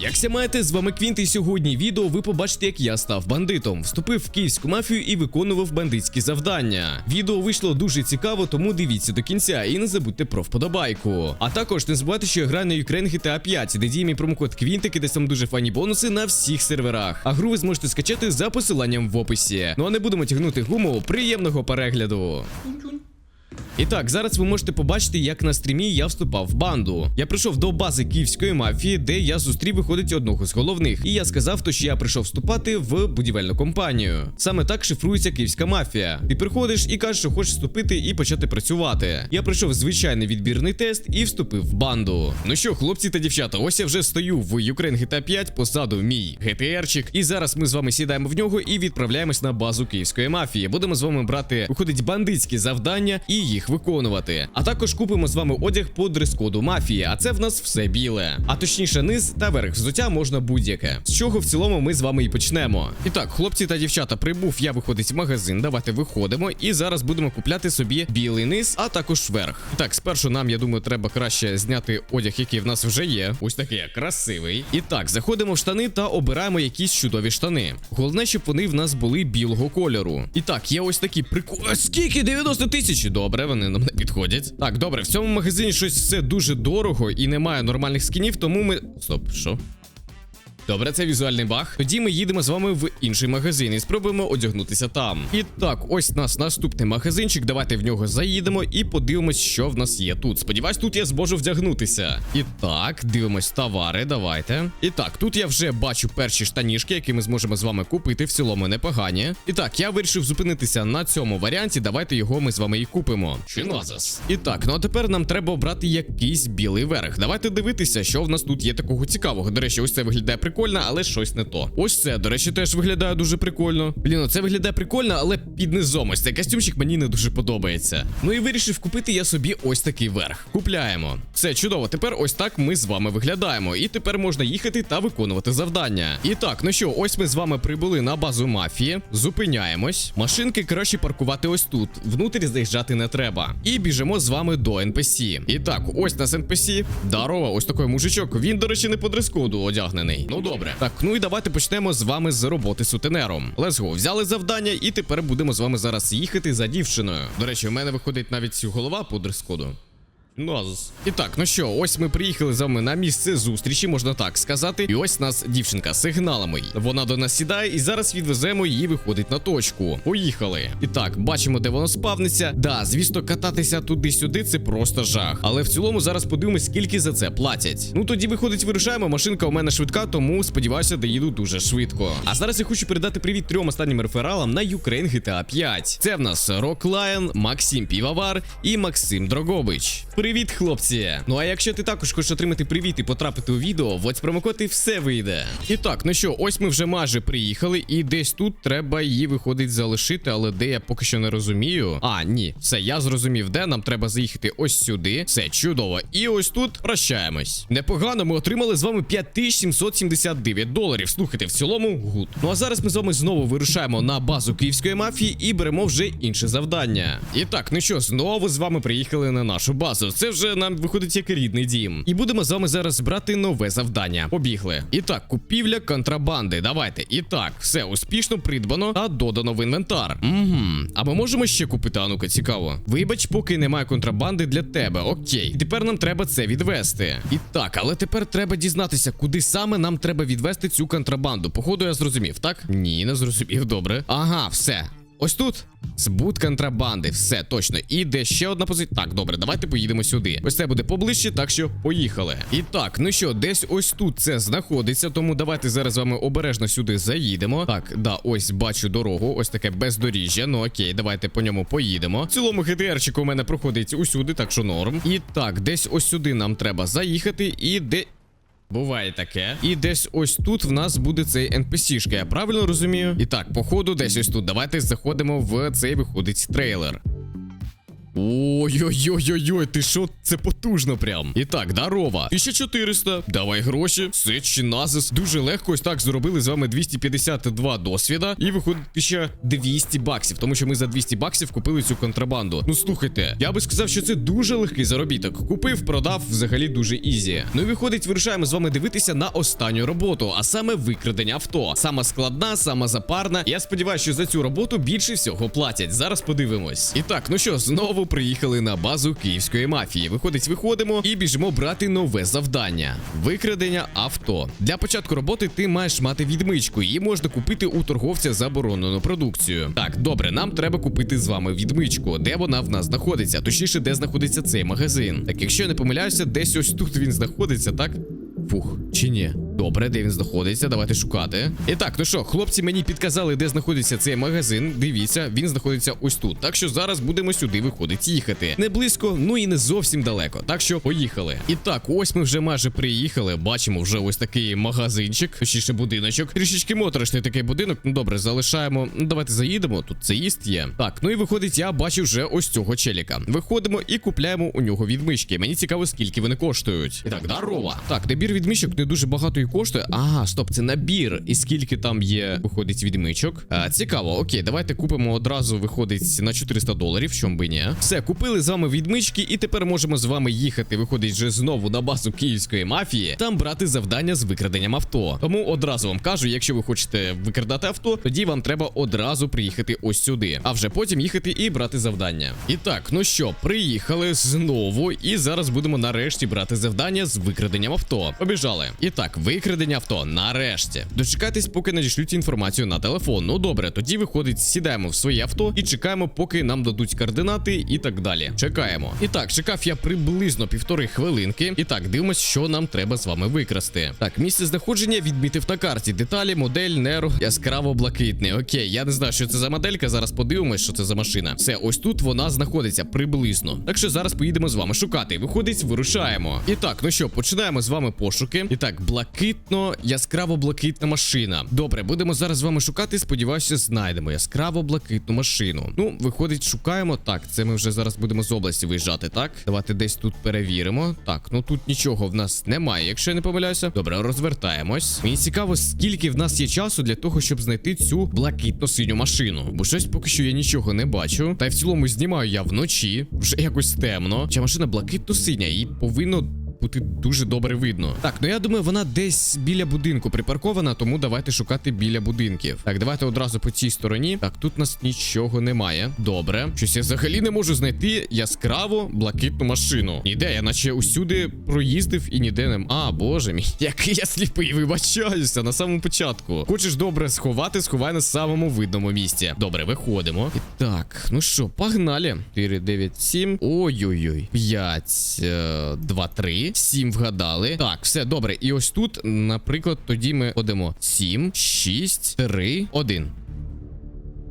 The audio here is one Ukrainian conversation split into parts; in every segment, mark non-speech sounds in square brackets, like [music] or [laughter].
Якся маєте, з вами Квінт, і сьогодні відео ви побачите, як я став бандитом, вступив в київську мафію і виконував бандитські завдання. Відео вийшло дуже цікаво, тому дивіться до кінця і не забудьте про вподобайку. А також не забувайте, що я граю на Ukraine GTA 5, де діє мій промокод Квінтик, і десь там дуже фані бонуси на всіх серверах. А гру ви зможете скачати за посиланням в описі. Ну а не будемо тягнути гуму. Приємного перегляду. І так, зараз ви можете побачити, як на стрімі я вступав в банду. Я прийшов до бази київської мафії, де я зустрів виходить одного з головних. І я сказав, то що я прийшов вступати в будівельну компанію. Саме так шифрується київська мафія. Ти приходиш і кажеш, що хочеш вступити і почати працювати. Я пройшов звичайний відбірний тест і вступив в банду. Ну що, хлопці та дівчата, ось я вже стою в Ukraine GTA 5, позаду мій GTR-чик. І зараз ми з вами сідаємо в нього і відправляємось на базу київської мафії. Будемо з вами брати, виходить, бандитські завдання і їх виконувати. А також купимо з вами одяг по дрес-коду мафії, а це в нас все біле. А точніше, низ та верх взуття можна будь-яке. З чого в цілому ми з вами і почнемо. І так, хлопці та дівчата, прибув я виходить в магазин. Давайте виходимо і зараз будемо купляти собі білий низ, а також верх. І так, спершу нам, я думаю, треба краще зняти одяг, який в нас вже є. Ось такий красивий. І так, заходимо в штани та обираємо якісь чудові штани. Головне, щоб вони в нас були білого кольору. І так, є ось такі прикол. Скільки? 90 тисяч? Добре, вони нам не підходять. Так, добре, в цьому магазині щось все дуже дорого і немає нормальних скінів, тому ми. Стоп, що? Добре, це візуальний баг. Тоді ми їдемо з вами в інший магазин і спробуємо одягнутися там. І так, ось нас наступний магазинчик. Давайте в нього заїдемо і подивимось, що в нас є тут. Сподіваюсь, тут я зможу вдягнутися. І так, дивимось товари. Давайте. І так, тут я вже бачу перші штанішки, які ми зможемо з вами купити. В цілому непогані. І так, я вирішив зупинитися на цьому варіанті. Давайте його ми з вами і купимо. Чи назас? І так, ну а тепер нам треба обрати якийсь білий верх. Давайте дивитися, що в нас тут є такого цікавого. До речі, ось це виглядає прикольно, але щось не то. Ось це, до речі, теж виглядає дуже прикольно. Блін, це виглядає прикольно, але під низом. Ось цей костюмчик мені не дуже подобається. Ну і вирішив купити я собі ось такий верх. Купляємо. Все чудово. Тепер ось так ми з вами виглядаємо. І тепер можна їхати та виконувати завдання. І так, ну що, ось ми з вами прибули на базу мафії. Зупиняємось. Машинки краще паркувати ось тут. Внутрі заїжджати не треба. І біжимо з вами до NPC. І так, ось нас NPC. Дарова, ось такий мужичок. Він, до речі, не по дрес-коду одягнений. Ну добре. Так, ну і давайте почнемо з вами з роботи сутенером. Let's. Взяли завдання, і тепер будемо з вами зараз їхати за дівчиною. До речі, у мене виходить навіть голова по дрес-коду. Назус. І так, ну що, ось ми приїхали з вами на місце зустрічі, можна так сказати. І ось нас дівчинка сигналами. Вона до нас сідає, і зараз відвеземо її, виходить на точку. Поїхали. І так, бачимо, де воно спавниться. Да, звісно, кататися туди-сюди це просто жах. Але в цілому зараз подивимось, скільки за це платять. Ну тоді виходить, вирушаємо. Машинка у мене швидка, тому сподіваюся, доїду дуже швидко. А зараз я хочу передати привіт трьом останнім рефералам на Ukraine GTA 5. Це в нас Рок Лайон, Максим Півовар і Максим Дрогобич. Привіт, хлопці! Ну а якщо ти також хочеш отримати привіт і потрапити у відео, вводь промокод і все вийде. І так, ну що, ось ми вже майже приїхали, і десь тут треба її виходить залишити, але де я поки що не розумію. А, ні, все, я зрозумів, де нам треба заїхати ось сюди. Все чудово. І ось тут прощаємось. Непогано, ми отримали з вами 5779 доларів. Слухайте, в цілому гуд. Ну а зараз ми з вами знову вирушаємо на базу київської мафії і беремо вже інше завдання. І так, ну що, знову з вами приїхали на нашу базу. Це вже нам виходить як рідний дім. І будемо з вами зараз брати нове завдання. Побігли. І так, купівля контрабанди. Давайте. І так, все успішно придбано та додано в інвентар. Угу. А ми можемо ще купити, а ну-ка, цікаво. Вибач, поки немає контрабанди для тебе. Окей. І тепер нам треба це відвести. І так, але тепер треба дізнатися, куди саме нам треба відвести цю контрабанду. Походу, я зрозумів, так? Ні, не зрозумів. Добре. Ага, все. Ось тут збут контрабанди, все точно. І де ще одна позиція. Так, добре, давайте поїдемо сюди. Ось це буде поближче, так що поїхали. І так, ну що, десь ось тут це знаходиться. Тому давайте зараз з вами обережно сюди заїдемо. Так, да, ось бачу дорогу. Ось таке бездоріжжя. Ну окей, давайте по ньому поїдемо. В цілому ГТРчик у мене проходить усюди, так що норм. І так, десь ось сюди нам треба заїхати. І де. Буває таке. І десь ось тут в нас буде цей NPC-шка, я правильно розумію? І так, походу, десь ось тут. Давайте заходимо в цей виходить трейлер. Ой-ой-ой-ой, ти що? Це потужно прям. І так, дарова. 1400. Давай гроші. Все чи назис. Дуже легко ось так зробили з вами 252 досвіда. І виходить ще 200 баксів, тому що ми за 200 баксів купили цю контрабанду. Ну слухайте, я би сказав, що це дуже легкий заробіток. Купив, продав, взагалі дуже ізі. Ну і виходить, вирішаємо з вами дивитися на останню роботу, а саме викрадення авто. Сама складна, сама запарна. Я сподіваюся, що за цю роботу більше всього платять. Зараз подивимось. І так, ну що, знову приїхали на базу київської мафії. Виходить, виходимо і біжимо брати нове завдання: викрадення авто. Для початку роботи ти маєш мати відмичку. Її можна купити у торговця заборонену продукцію. Так, добре, нам треба купити з вами відмичку, де вона в нас знаходиться, точніше, де знаходиться цей магазин. Так, якщо я не помиляюся, десь ось тут він знаходиться, так? Фух, чи ні? Добре, де він знаходиться? Давайте шукати. І так, ну що, хлопці мені підказали, де знаходиться цей магазин. Дивіться, він знаходиться ось тут. Так що зараз будемо сюди виходить їхати. Не близько, ну і не зовсім далеко. Так що поїхали. І так, ось ми вже майже приїхали. Бачимо вже ось такий магазинчик, точніше будиночок. Трішечки моторошний такий будинок. Ну добре, залишаємо. Ну давайте заїдемо. Тут заїзд є. Так, ну і виходить, я бачу вже ось цього челіка. Виходимо і купляємо у нього відмички. Мені цікаво, скільки вони коштують. І так, здорово. Так, набір відмичок не дуже багато і коштує. Ага, стоп, це набір. І скільки там є, виходить, відмичок. А, цікаво, окей, давайте купимо одразу, виходить на 400 доларів, чом би ні. Все, купили з вами відмички, і тепер можемо з вами їхати. Виходить вже знову на базу київської мафії, там брати завдання з викраденням авто. Тому одразу вам кажу, якщо ви хочете викрадати авто, тоді вам треба одразу приїхати ось сюди, а вже потім їхати і брати завдання. І так, ну що, приїхали знову, і зараз будемо нарешті брати завдання з викраденням авто. Побіжали. І так, викрадення авто нарешті. Дочекайтесь, поки надішлють інформацію на телефон. Ну добре, тоді виходить, сідаємо в своє авто і чекаємо, поки нам дадуть координати і так далі. Чекаємо. І так, чекав я приблизно півтори хвилинки. І так, дивимось, що нам треба з вами викрасти. Так, місце знаходження відмітив на карті. Деталі, модель, неро, яскраво блакитний. Окей, я не знаю, що це за моделька. Зараз подивимось, що це за машина. Все, ось тут вона знаходиться приблизно. Так що зараз поїдемо з вами шукати. Виходить, вирушаємо. І так, ну що, починаємо з вами пошуки. І так, блакитно, яскраво блакитна машина. Добре, будемо зараз з вами шукати. Сподіваюся, знайдемо яскраво блакитну машину. Ну, виходить, шукаємо. Так, це ми вже зараз будемо з області виїжджати, так? Давайте десь тут перевіримо. Так, ну тут нічого в нас немає, якщо я не помиляюся. Добре, розвертаємось. Мені цікаво, скільки в нас є часу для того, щоб знайти цю блакитно-синю машину. Бо щось поки що я нічого не бачу. Та й в цілому знімаю я вночі, вже якось темно. Ця машина блакитно-синя, і повинно бути дуже добре видно. Так, ну я думаю, вона десь біля будинку припаркована, тому давайте шукати біля будинків. Так, давайте одразу по цій стороні. Так, тут нас нічого немає. Добре. Щось я взагалі не можу знайти яскраву блакитну машину. Ніде, я наче усюди проїздив і ніде не. А, боже мій, [laughs] який я сліпий, вибачаюся на самому початку. Хочеш добре сховати, сховай на самому видному місці. Добре, виходимо. І так, ну що, погнали. 4, 9, 7. Ой-ой-ой. 5, 2, 3. 7 вгадали. Так, все добре. І ось тут, наприклад, тоді ми ходимо 7, 6, 3, 1.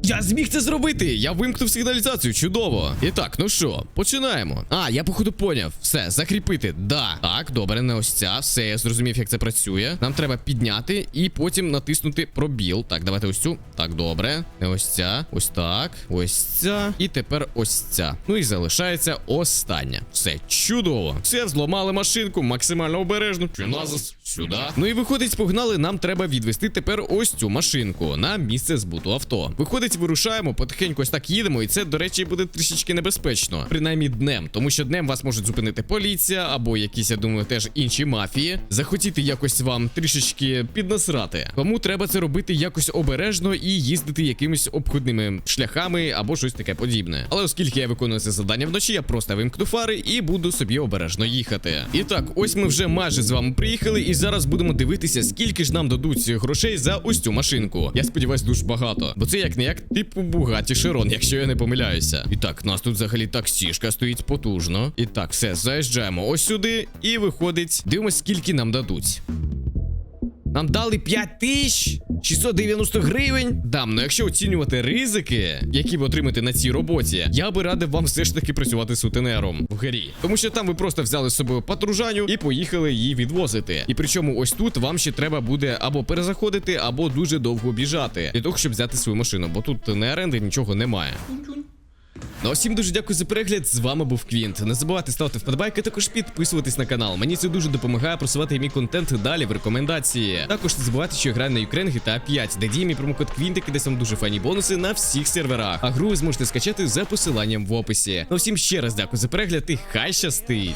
Я зміг це зробити! Я вимкнув сигналізацію, чудово. І так, ну що, починаємо. А, я походу поняв. Все, закріпити. Да. Так, добре, не ось ця. Все, я зрозумів, як це працює. Нам треба підняти і потім натиснути пробіл. Так, давайте ось цю. Так, добре. Не ось ця. Ось так. Ось ця. І тепер ось ця. Ну і залишається остання. Все, чудово. Все, зламали машинку, максимально обережно. Чи назас? Сюди. Ну і виходить, погнали. Нам треба відвести тепер ось цю машинку на місце збуту авто. Виходить, вирушаємо, потихеньку ось так їдемо, і це, до речі, буде трішечки небезпечно. Принаймні днем, тому що днем вас можуть зупинити поліція або якісь, я думаю, теж інші мафії. Захотіти якось вам трішечки піднасрати. Тому треба це робити якось обережно і їздити якимись обходними шляхами або щось таке подібне. Але оскільки я виконую це завдання вночі, я просто вимкну фари і буду собі обережно їхати. І так, ось ми вже майже з вами приїхали, і зараз будемо дивитися, скільки ж нам дадуть грошей за ось цю машинку. Я сподіваюся, дуже багато. Бо це як не як типу Бугаті Широн, якщо я не помиляюся. І так, нас тут взагалі таксішка стоїть потужно. І так, все, заїжджаємо ось сюди і виходить. Дивимось, скільки нам дадуть. Нам дали 5 тисяч 690 гривень. Дам, ну якщо оцінювати ризики, які ви отримаєте на цій роботі, я би радив вам все ж таки працювати сутенером в грі. Тому що там ви просто взяли з собою патружаню і поїхали її відвозити. І причому ось тут вам ще треба буде або перезаходити, або дуже довго біжати для того, щоб взяти свою машину, бо тут не оренди нічого немає. Ну а всім дуже дякую за перегляд. З вами був Квінт. Не забувайте ставити вподобайки, також підписуватись на канал. Мені це дуже допомагає просувати мій контент далі в рекомендації. Також не забувайте, що я граю на Ukraine GTA 5, де діє мій промокод Квінт, який десь вам дуже файні бонуси на всіх серверах. А гру зможете скачати за посиланням в описі. Ну всім ще раз дякую за перегляд і хай щастить!